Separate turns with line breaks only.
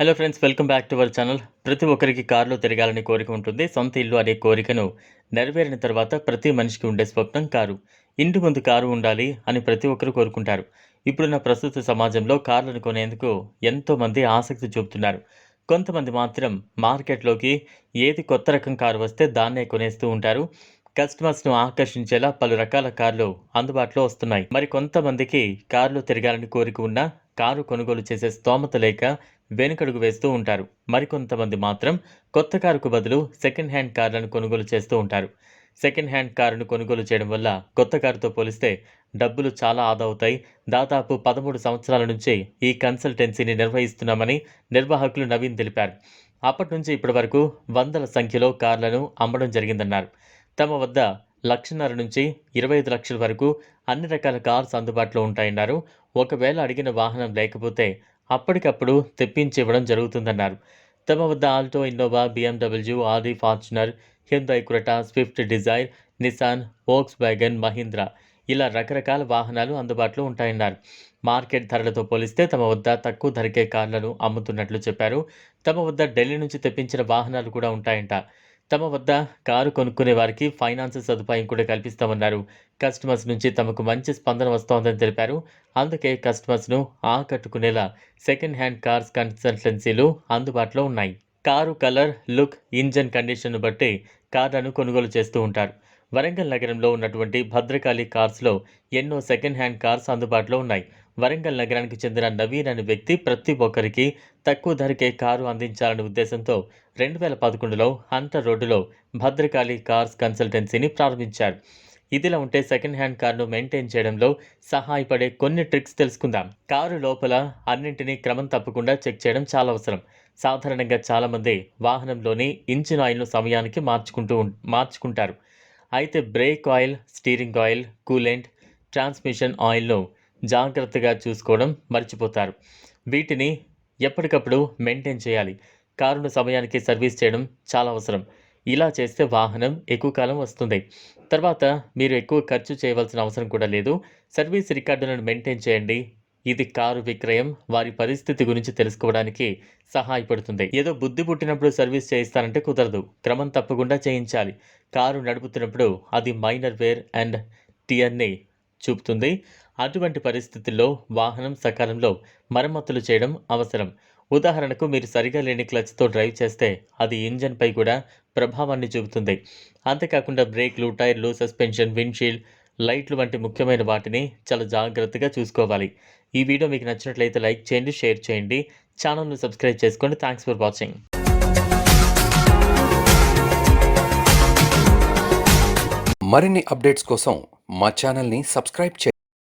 Hello friends welcome back to our channel ప్రతి ఒక్కరికి కారులో తిరగాలని కోరిక ఉంటుంది. సొంత ఇల్లు అనే కోరికను నెరవేరిన తర్వాత ప్రతి మనిషికి ఉండే స్వప్నం కారు. ఇంటి ముందు కారు ఉండాలి అని ప్రతి ఒక్కరు కోరుకుంటారు. ఇప్పుడున్న ప్రస్తుత సమాజంలో కార్లను కొనేందుకు ఎంతోమంది ఆసక్తి చూపుతున్నారు. కొంతమంది మాత్రం మార్కెట్లోకి ఏది కొత్త రకం కారు వస్తే దాన్నే కొనేస్తూ ఉంటారు. కస్టమర్స్ను ఆకర్షించేలా పలు రకాల కార్లు అందుబాటులో వస్తున్నాయి. మరి కొంతమందికి కార్లు తిరగాలని కోరిక ఉన్నా కారు కొనుగోలు చేసే స్తోమత లేక వెనుకడుగు వేస్తూ ఉంటారు. మరికొంతమంది మాత్రం కొత్త కారుకు బదులు సెకండ్ హ్యాండ్ కార్లను కొనుగోలు చేస్తూ ఉంటారు. సెకండ్ హ్యాండ్ కారును కొనుగోలు చేయడం వల్ల కొత్త కారుతో పోలిస్తే డబ్బులు చాలా ఆదా అవుతాయి. దాదాపు పదమూడు సంవత్సరాల నుంచి ఈ కన్సల్టెన్సీని నిర్వహిస్తున్నామని నిర్వాహకులు నవీన్ తెలిపారు. అప్పటి నుంచి ఇప్పటి వరకు వందల సంఖ్యలో కార్లను అమ్మడం జరిగిందన్నారు. తమ వద్ద లక్షన్నర నుంచి ఇరవై ఐదు లక్షల వరకు అన్ని రకాల కార్స్ అందుబాటులో ఉంటాయన్నారు. ఒకవేళ అడిగిన వాహనం లేకపోతే అప్పటికప్పుడు తెప్పించి ఇవ్వడం జరుగుతుందన్నారు. తమ వద్ద Alto Innova BMW Audi Fortuner Hyundai Creta Swift Dzire Nissan Volkswagen Mahindra ఇలా రకరకాల వాహనాలు అందుబాటులో ఉంటాయన్నారు. మార్కెట్ ధరలతో పోలిస్తే తమ వద్ద తక్కువ ధరకే కార్లను అమ్ముతున్నట్లు చెప్పారు. తమ వద్ద ఢిల్లీ నుంచి తెప్పించిన వాహనాలు కూడా ఉంటాయంట. తమ వద్ద కారు కొనుక్కునే వారికి ఫైనాన్స్ సదుపాయం కూడా కల్పిస్తామన్నారు. కస్టమర్స్ నుంచి తమకు మంచి స్పందన వస్తోందని తెలిపారు. అందుకే కస్టమర్స్ను ఆకట్టుకునేలా సెకండ్ హ్యాండ్ కార్స్ కన్సల్టెన్సీలు అందుబాటులో ఉన్నాయి. కారు కలర్ లుక్ ఇంజన్ కండిషన్ను బట్టి కార్లను కొనుగోలు చేస్తూ ఉంటారు. వరంగల్ నగరంలో ఉన్నటువంటి భద్రకాళి కార్స్లో ఎన్నో సెకండ్ హ్యాండ్ కార్స్ అందుబాటులో ఉన్నాయి. వరంగల్ నగరానికి చెందిన నవీన్ అనే వ్యక్తి ప్రతి ఒక్కరికి తక్కువ ధరకే కారు అందించాలనే ఉద్దేశంతో రెండు వేల పదకొండులో హంటర్ రోడ్డులో భద్రకాళి కార్స్ కన్సల్టెన్సీని ప్రారంభించారు. ఇదిలా ఉంటే సెకండ్ హ్యాండ్ కారును మెయింటైన్ చేయడంలో సహాయపడే కొన్ని ట్రిక్స్ తెలుసుకుందాం. కారు లోపల అన్నింటినీ క్రమం తప్పకుండా చెక్ చేయడం చాలా అవసరం. సాధారణంగా చాలామంది వాహనంలోని ఇంజిన్ ఆయిల్ను సమయానికి మార్చుకుంటూ మార్చుకుంటారు. అయితే brake oil steering oil coolant transmission ఆయిల్ను జాగ్రత్తగా చూసుకోవడం మర్చిపోతారు. వీటిని ఎప్పటికప్పుడు మెయింటైన్ చేయాలి. కారును సమయానికి సర్వీస్ చేయడం చాలా అవసరం. ఇలా చేస్తే వాహనం ఎక్కువ కాలం వస్తుంది. తర్వాత మీరు ఎక్కువ ఖర్చు చేయవలసిన అవసరం కూడా లేదు. సర్వీస్ రికార్డులను మెయింటైన్ చేయండి. ఇది కారు విక్రయం వారి పరిస్థితి గురించి తెలుసుకోవడానికి సహాయపడుతుంది. ఏదో బుద్ధి పుట్టినప్పుడు సర్వీస్ చేయిస్తానంటే కుదరదు. క్రమం తప్పకుండా చేయించాలి. కారు నడుపుతున్నప్పుడు అది మైనర్ వేర్ అండ్ టియర్ని చూపుతుంది. అటువంటి పరిస్థితుల్లో వాహనం సకాలంలో మరమ్మతులు చేయడం అవసరం. ఉదాహరణకు మీరు సరిగా లేని క్లచ్తో డ్రైవ్ చేస్తే అది ఇంజన్పై కూడా ప్రభావాన్ని చూపుతుంది. అంతేకాకుండా బ్రేక్లు టైర్లు సస్పెన్షన్ విండ్షీల్డ్ లైట్లు వంటి ముఖ్యమైన వాటిని చాలా జాగ్రత్తగా చూసుకోవాలి. ఈ వీడియో మీకు నచ్చినట్లయితే లైక్ చేయండి షేర్ చేయండి. ఛానల్ను సబ్స్క్రైబ్ చేసుకోండి. Thanks for watching.
మరిన్ని అప్డేట్స్ కోసం మా ఛానల్ని సబ్స్క్రైబ్ చేయండి.